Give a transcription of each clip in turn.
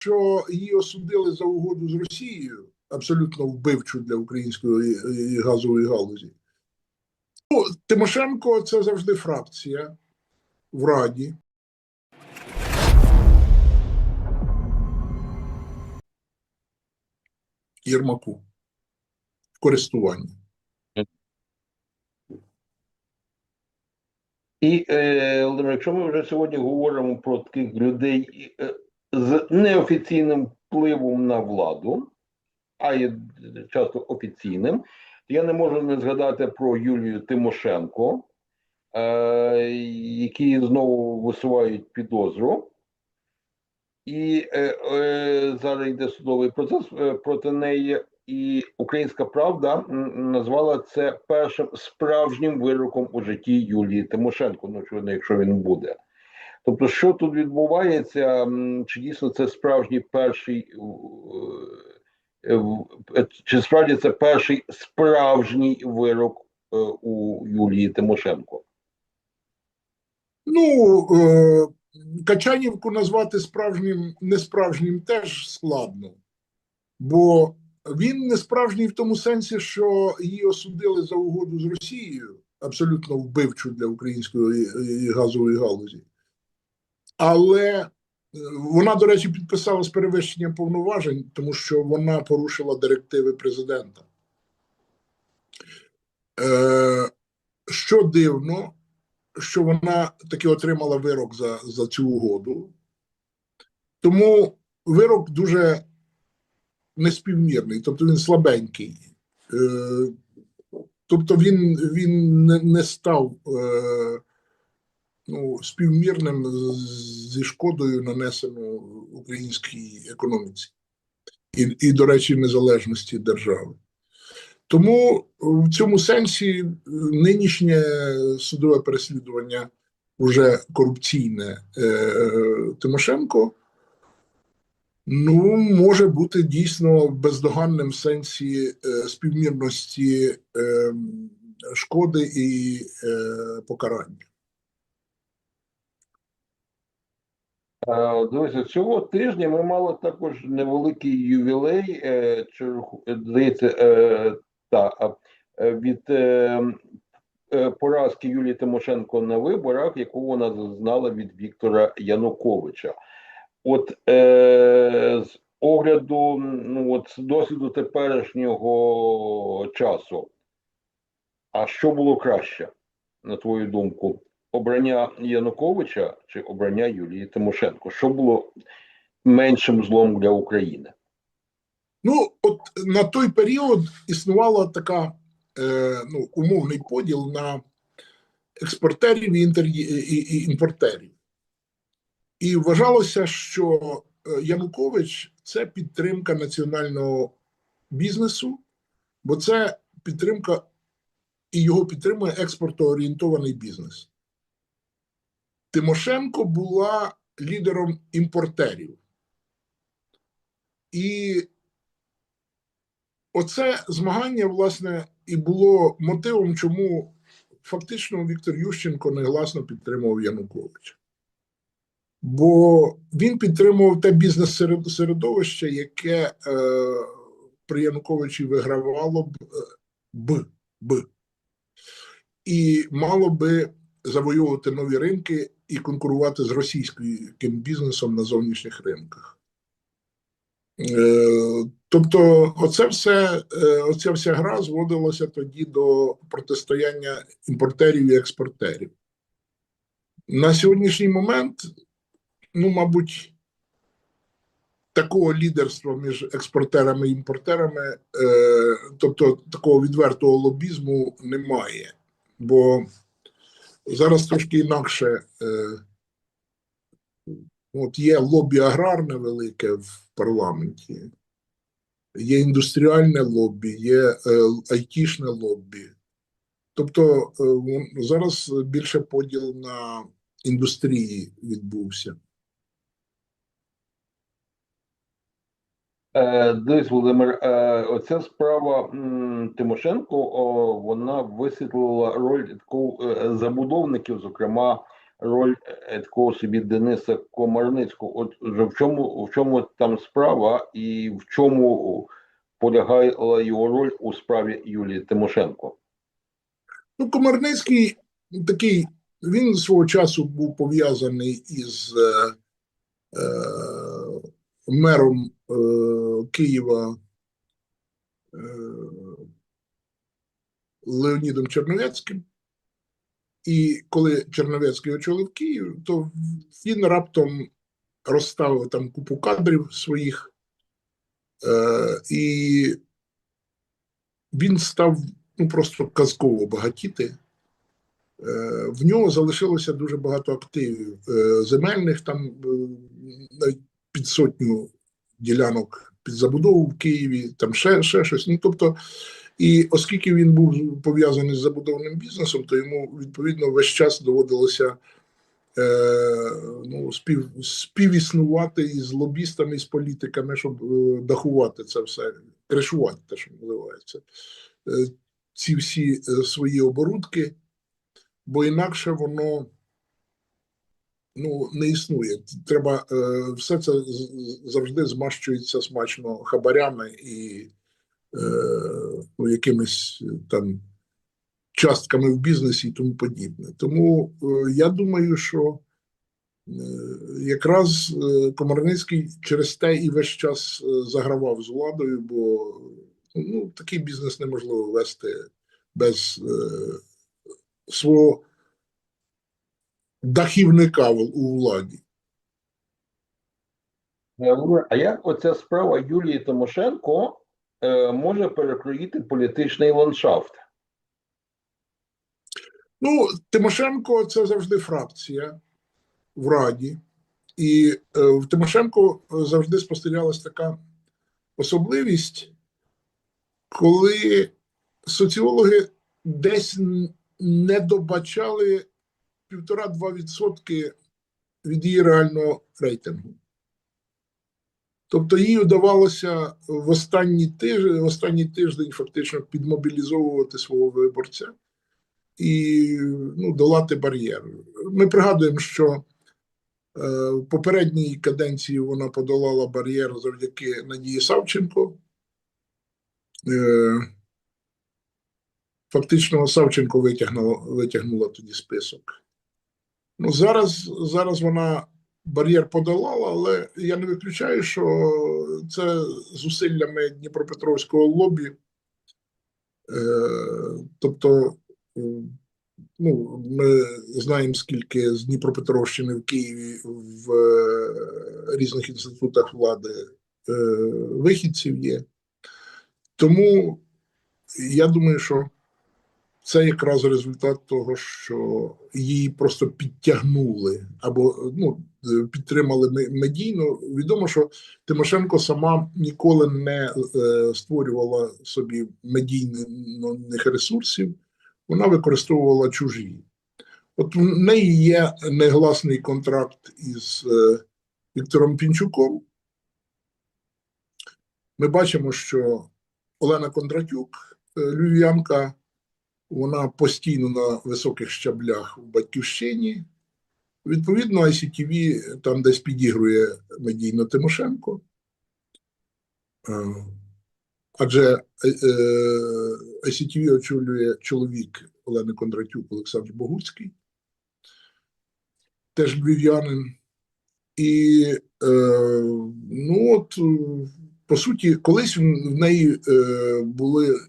що її осудили за угоду з Росією, абсолютно вбивчу для української е, газової галузі. Ну, Тимошенко це завжди фракція в Раді. Єрмаку в користуванні. І е, Володимир, якщо ми вже сьогодні говоримо про таких людей е, з неофіційним впливом на владу, а є часто офіційним, я не можу не згадати про Юлію Тимошенко, е, які знову висувають підозру. І е, е, зараз йде судовий процес е, проти неї, і Українська Правда назвала це першим справжнім вироком у житті Юлії Тимошенко. Ну, очевидно, якщо він буде. Тобто, що тут відбувається? Чи дійсно це справжній перший, е, е, е, чи справді це перший справжній вирок у Юлії Тимошенко? Ну, Качанівку назвати справжнім несправжнім теж складно, бо він не справжній в тому сенсі, що її осудили за угоду з Росією, абсолютно вбивчу для української газової галузі. Але е, вона, до речі, підписала з перевищенням повноважень, тому що вона порушила директиви президента. Е, що дивно, що вона таки отримала вирок за, за цю угоду. Тому вирок дуже неспівмірний, тобто він слабенький. Е, тобто він, він не, не став е, ну, співмірним зі шкодою, нанесеною українській економіці і, і, до речі, незалежності держави. Тому в цьому сенсі нинішнє судове переслідування уже корупційне е, Тимошенко ну, може бути дійсно бездоганним в сенсі е, співмірності е, шкоди і е, покарання. Е, Дивіться, цього тижня ми мали також невеликий ювілей, е, раху- здається, е, та, е, від е, е, поразки Юлії Тимошенко на виборах, яку вона зазнала від Віктора Януковича. От е, з огляду, ну от з досвіду теперішнього часу, а що було краще, на твою думку? Обрання Януковича чи обрання Юлії Тимошенко? Що було меншим злом для України? Ну, от на той період існувала така е, ну, умовний поділ на експортерів і, інтер... і, і, імпортерів. І вважалося, що е, Янукович це підтримка національного бізнесу, бо це підтримка і його підтримує експортоорієнтований бізнес. Тимошенко була лідером імпортерів. І оце змагання, власне, і було мотивом, чому фактично Віктор Ющенко негласно підтримував Януковича. Бо він підтримував те бізнес-середовище, яке е, при Януковичі вигравало б, е, б, б. І мало би завоювати нові ринки і конкурувати з російським бізнесом на зовнішніх ринках. Е, Тобто, оце все, е, оця вся гра зводилася тоді до протистояння імпортерів і експортерів. На сьогоднішній момент, ну, мабуть, такого лідерства між експортерами і імпортерами, е, тобто такого відвертого лобізму немає. Бо зараз трошки інакше. Е, От є лобі аграрне велике в парламенті, є індустріальне лобі, є е, айтішне лобі. Тобто е, зараз більше поділ на індустрії відбувся. Дивись, Володимир, е, оця справа Тимошенко, вона висвітлила роль таку, е, забудовників, зокрема роль е, такого собі Дениса Комарницького. От в чому, в чому там справа і в чому полягала його роль у справі Юлії Тимошенко? Ну, Комарницький такий, він свого часу був пов'язаний із е, е, мером е, Києва е, Леонідом Черновецьким. І коли Черновецький очолив Київ, то він раптом розставив там купу кадрів своїх, е, і він став ну, просто казково багатіти. Е, В нього залишилося дуже багато активів е, земельних, там е, навіть під сотню ділянок під забудову в Києві, там ще, ще щось. Ну, тобто, і оскільки він був пов'язаний з забудовним бізнесом, то йому відповідно весь час доводилося е, ну, спів, співіснувати із лобістами, з політиками, щоб е, дахувати це все, кришувати те, що називається. Е, ці всі е, свої оборудки, бо інакше воно ну, не існує. Треба е, все це завжди змащується смачно хабарями і е, ну, якимись е, там частками в бізнесі і тому подібне. Тому я думаю, що якраз Комарницький через те і весь час загравав з владою, бо ну, такий бізнес неможливо вести без свого дахівника у владі. Е, А як оця справа Юлії Тимошенко е, може перекроїти політичний ландшафт? Ну, Тимошенко це завжди фракція в Раді. І е, в Тимошенко завжди спостерігалась така особливість, коли соціологи десь не добачали півтора-два відсотки від її реального рейтингу. Тобто їй вдавалося в останній тиждень, в останній тиждень фактично підмобілізовувати свого виборця і ну, долати бар'єр. Ми пригадуємо, що е, в попередній каденції вона подолала бар'єр завдяки Надії Савченко. Е, фактично Савченко витягнула, витягнула тоді список. Ну, зараз, зараз вона бар'єр подолала, але я не виключаю, що це зусиллями Дніпропетровського лобі. Е, тобто, ну, ми знаємо, скільки з Дніпропетровщини в Києві в е, різних інститутах влади е, вихідців є. Тому я думаю, що це якраз результат того, що її просто підтягнули або ну, е, підтримали медійно. Відомо, що Тимошенко сама ніколи не е, створювала собі медійних ресурсів, вона використовувала чужі. От в неї є негласний контракт із е, Віктором Пінчуком. Ми бачимо, що Олена Кондратюк, е, львів'янка, вона постійно на високих щаблях в батьківщині. Відповідно, ICTV там десь підігрує медійно Тимошенко. Е, Адже е, е, ICTV очолює чоловік Олени Кондратюк Олександр Богуцький, теж львів'янин. І ну от, по суті, колись в неї були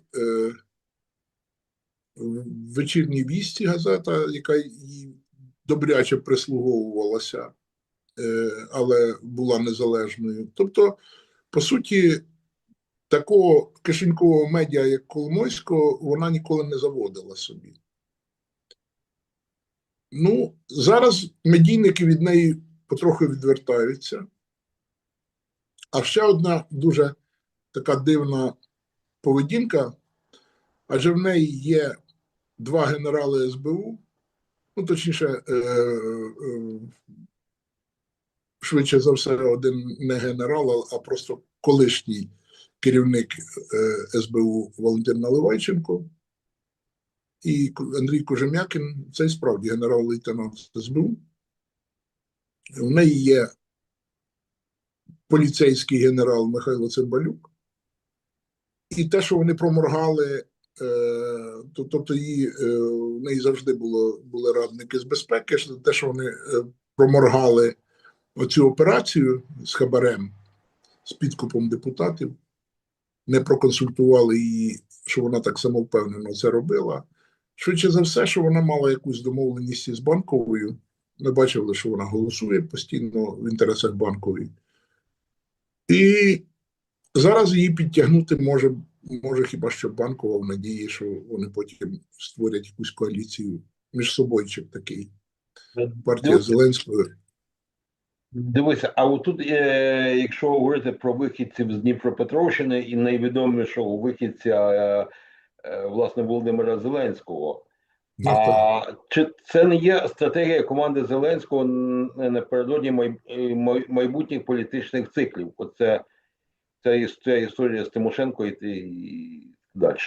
в вечірній вісті газета, яка їй добряче прислуговувалася, е, але була незалежною. Тобто, по суті, такого кишенькового медіа, як Коломойського, вона ніколи не заводила собі. Ну, зараз медійники від неї потроху відвертаються. А ще одна дуже така дивна поведінка, адже в неї є два генерали СБУ, ну, точніше, е, е, швидше за все, один не генерал, а просто колишній керівник е, СБУ Валентин Наливайченко. і Андрій Кожем'якін це і справді генерал-лейтенант СБУ. У неї є поліцейський генерал Михайло Цимбалюк. І те, що вони проморгали, е, тобто її, е, в неї завжди було, були радники з безпеки, те, що вони е, проморгали оцю операцію з хабарем, з підкупом депутатів, не проконсультували її, що вона так самовпевнено це робила. Швидше за все, що вона мала якусь домовленість із банковою. Ми бачили, що вона голосує постійно в інтересах банкової. І зараз її підтягнути може, може хіба що банкова в надії, що вони потім створять якусь коаліцію між собойчик такий. Партія Дивись- Зеленського. Дивися, а отут, е, якщо говорити про вихідців з Дніпропетровщини і найвідомішого вихідця е, е, власне Володимира Зеленського, Ну, а чи це не є стратегія команди Зеленського напередодні май, май- майбутніх політичних циклів? Оце ця, ця історія з Тимошенко і, і далі.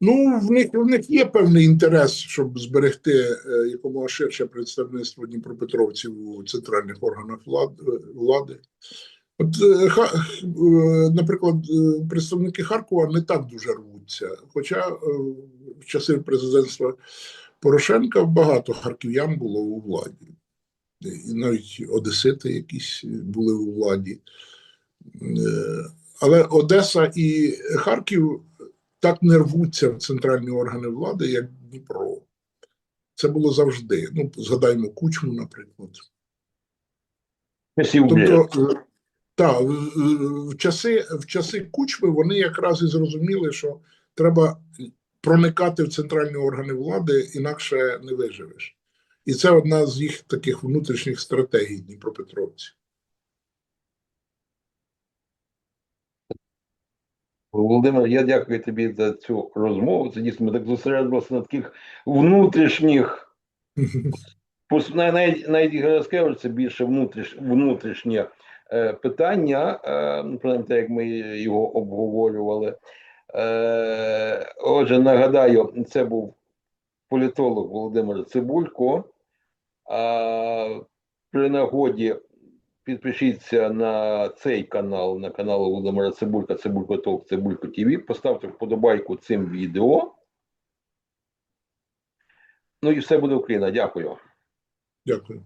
Ну, в них, в них є певний інтерес, щоб зберегти е, якомога ширше представництво дніпропетровців у центральних органах е, влади. От, е, наприклад, представники Харкова не так дуже рвуться. Хоча в часи президентства Порошенка багато харків'ян було у владі. І навіть одесити якісь були у владі. Е, Але Одеса і Харків так не рвуться в центральні органи влади, як Дніпро. Це було завжди. Ну, згадаймо Кучму, наприклад. Тобто, е, та, в часи, в часи Кучми вони якраз і зрозуміли, що треба проникати в центральні органи влади, інакше не виживеш. І це одна з їх таких внутрішніх стратегій Дніпропетровців. Володимир, я дякую тобі за цю розмову. Це дійсно ми так зосередилися на таких внутрішніх, навіть навіть я скажу, це більше внутріш, внутрішнє е, питання, е, принаймні, як ми його обговорювали. Е, отже, нагадаю, це був політолог Володимир Цибулько. А, при нагоді Підпишіться на цей канал, на канал Володимира Цибулька, Цибулько Толк, Цибулько ТВ. Поставте вподобайку цим відео. Ну і все буде Україна. Дякую. Дякую.